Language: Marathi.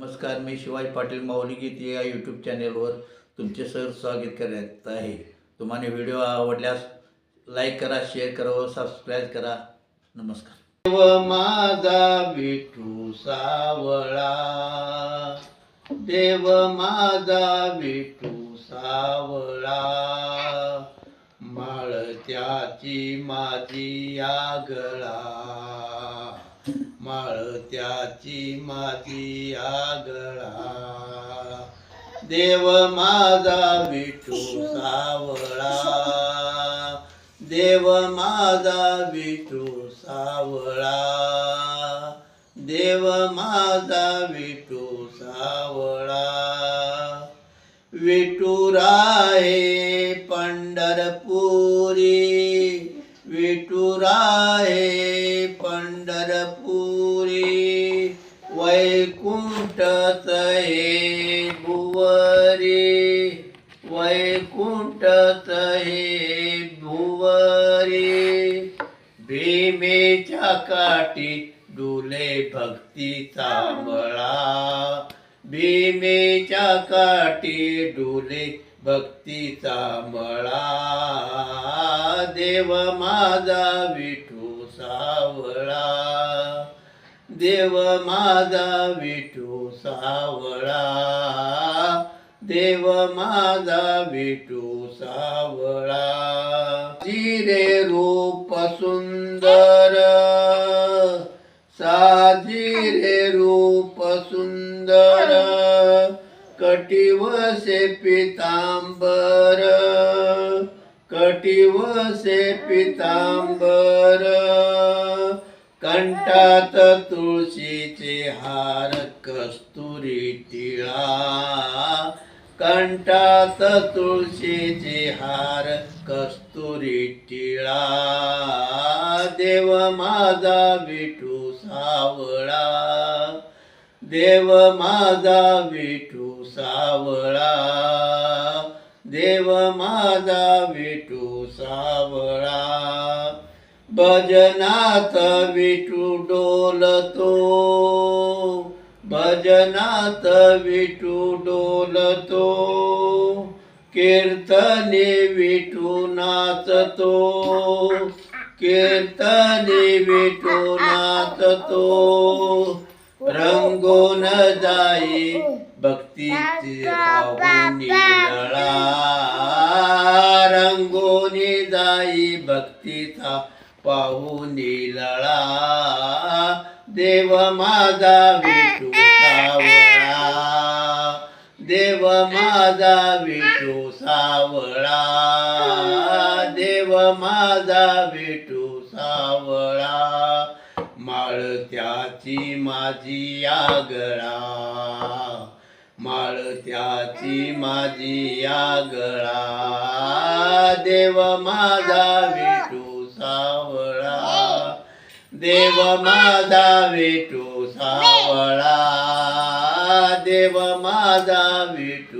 नमस्कार मी शिवाजी पाटील माऊली गीत या यूट्यूब चॅनेलवर तुमचे सर स्वागत करत आहे. तुम्हाला व्हिडिओ आवडल्यास लाईक करा शेअर करा व सबस्क्राईब करा. नमस्कार. देव माझा विठू सावळा. देव माझा विठू सावळा. माळत्याची माझी आगळा. माळत्याची माझी आगळा. देव माझा विठू सावळा. देव माझा विठू सावळा. देव माझा विठू सावळा. विठुराये विठुराये पंढरपुरी वैकुंठत हे भुवरी वैकुंठत हे भुवरी. भीमेच्या काठी डुले भक्तीचा मळा. भीमेच्या काठी डुले भक्तीचा मळा. देव माझा विठू सावळा. देव माझा विठू सावळा. देव माझा विठू सावळा. जिरे रूप सुंदर. साजिरे रूप सुंदर. कटिवसे पितांबर. कटिवसे पितांबर कंठात तुळशीचे हार कस्तुरी टिळा. कंठात तुळशीचे हार कस्तुरी टिळा. देव माझा विठू सावळा. देव माझा विठू सावळा. देव माझा विटू सावळा. भजनात विटू डोलतो. भजनात विटू डोलतो. कीर्तने विटू नाचतो. कीर्तने विटू नाचतो. रंगून जाई भक्तीचे पाहुणी पाहुणी देव माझा विठू सावळा देव माझा विठू सावळा देव माझा विठू सावळा माळत्याची माझी आगळा माळत्याची माझी आगळा देव माझा विठू सावळा देव माझा विठू सावळा देव माझा विठू सावळा